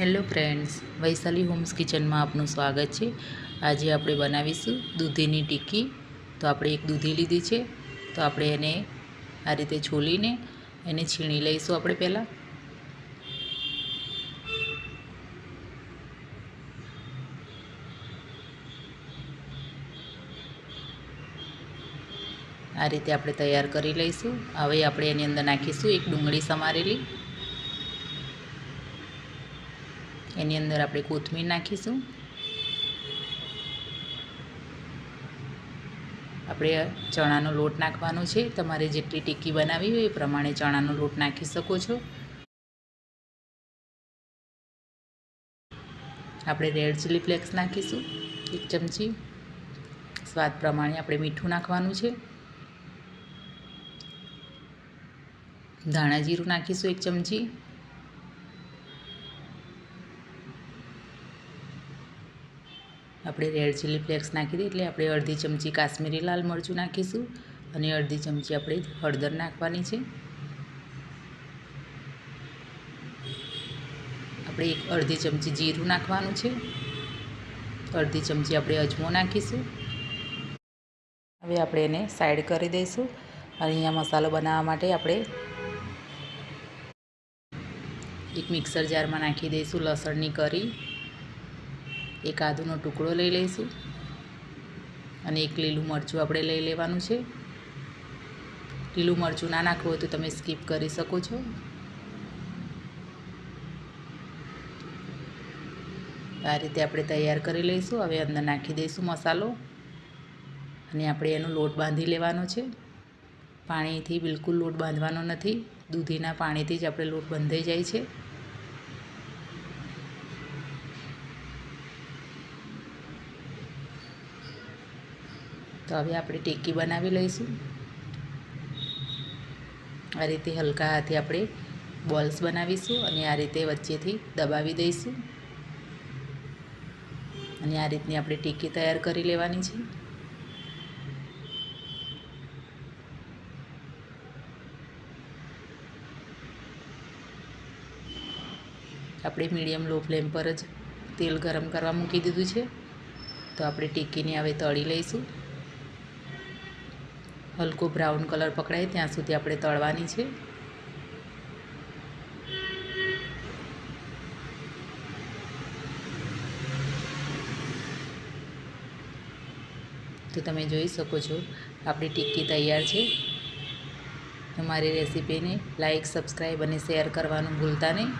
Hello friends, Vaishali homes કિચનમાં આપનું સ્વાગત છે. આજે આપણે બનાવીશું દૂધીની ટિક્કી. તો આપણે એક દૂધી લીધી છે. તો આપણે એને આ રીતે છોલીને એને છીણી લઈશું આપણે પહેલાં. આ રીતે આપણે તૈયાર કરી લઈશું. હવે આપણે એની અંદર નાખીશું એક ડુંગળી સમારેલી. એની અંદર આપણે કોથમીર નાખીશું. આપણે ચણાનો લોટ નાખવાનો છે. તમારે જેટલી ટિક્કી બનાવી હોય એ પ્રમાણે ચણાનો લોટ નાખી શકો છો. આપણે રેડ ચીલી ફ્લેક્સ નાખીશું, એક ચમચી. સ્વાદ પ્રમાણે આપણે મીઠું નાખવાનું છે. ધાણા જીરું નાખીશું, એક ચમચી. આપણે રેડ ચીલી ફ્લેક્સ નાખી દઈએ એટલે આપણે અડધી ચમચી કાશ્મીરી લાલ મરચું નાખીશું અને અડધી ચમચી આપણે હળદર નાખવાની છે. આપણે એક અડધી ચમચી જીરું નાખવાનું છે. અડધી ચમચી આપણે અજમો નાખીશું. હવે આપણે એને સાઈડ કરી દઈશું. અને અહીંયા મસાલો બનાવવા માટે આપણે એક મિક્સર જારમાં નાખી દઈશું લસણની કરી. એક આદુનો ટુકડો લઈ લઈશું અને એક લીલું મરચું આપણે લઈ લેવાનું છે. લીલું મરચું ના નાખવું હોય તો તમે સ્કીપ કરી શકો છો. આ રીતે આપણે તૈયાર કરી લઈશું. હવે અંદર નાખી દઈશું મસાલો અને આપણે એનો લોટ બાંધી લેવાનો છે. પાણીથી બિલકુલ લોટ બાંધવાનો નથી. દૂધીના પાણીથી જ આપણે લોટ બંધાઈ જાય છે. તો હવે આપણે ટેકી બનાવી લઈશું. આ રીતે હલકા હાથે આપણે બોલ્સ બનાવીશું અને આ રીતે વચ્ચેથી દબાવી દઈશું. અને આ રીતની આપણે ટીકી તૈયાર કરી લેવાની છે. આપણે મીડિયમ લો ફ્લેમ પર જ તેલ ગરમ કરવા મૂકી દીધું છે. તો આપણે ટીકીને હવે તળી લઈશું. હલકો બ્રાઉન કલર પકડાય, ત્યાં સુધી આપણે તળવાની છે. તો તમે જોઈ શકો છો, આપણી ટિક્કી તૈયાર છે. તમારી રેસીપીને લાઈક, સબસ્ક્રાઈબ અને શેર કરવાનું ભૂલતા નહીં.